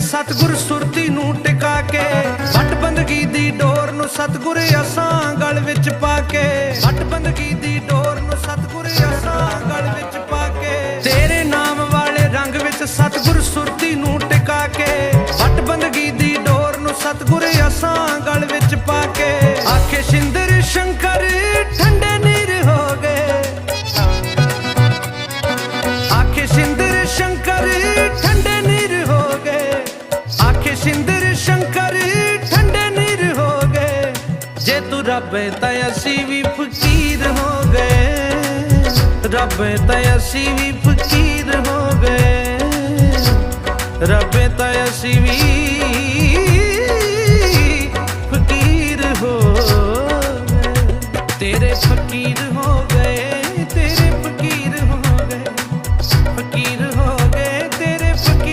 ਸਤਿਗੁਰ ਸੁਰਤੀ ਨੂੰ ਟਿਕਾ ਕੇ, ਵੱਟ ਬੰਦਗੀ ਦੀ ਡੋਰ ਨੂੰ ਸਤਿਗੁਰ ਅਸਾਂ ਗਲ ਵਿੱਚ ਪਾ ਕੇ, ਵੱਟ ਬੰਦਗੀ ਦੀ ਡੋਰ ਨੂੰ ਸਤਿਗੁਰ ਅਸਾਂ ਗਲ ਵਿੱਚ ਪਾ ਕੇ, ਤੇਰੇ ਨਾਮ ਵਾਲੇ ਰੰਗ ਵਿੱਚ ਸਤਿਗੁਰ ਸੁਰਤੀ ਨੂੰ ਟਿਕਾ ਕੇ, ਵੱਟ ਬੰਦਗੀ ਦੀ ਡੋਰ ਨੂੰ ਸਤਿਗੁਰ ਅਸਾਂ ਗਲ ਵਿੱਚ ਪਾ ਕੇ, ਆਖੇ ਸ਼ਿੰਦਰ ਸ਼ੰਕਰ ਸ਼ਿੰਦਰ ਸ਼ੰਕਰ, ਠੰਡੇ ਨੀਰ ਹੋ ਗਏ। ਜੇ ਤੂੰ ਰੱਬ ਤਾਂ ਅਸੀਂ ਵੀ ਫਕੀਰ ਹੋ ਗਏ। ਰੱਬੇ ਤਾਂ ਅਸੀਂ ਵੀ ਫਕੀਰ ਹੋ ਗਏ। ਰੱਬੇ ਤਾਂ ਅਸੀਂ ਵੀ ਫਕੀਰ ਹੋ ਤੇਰੇ ਫਕੀਰ ਹੋ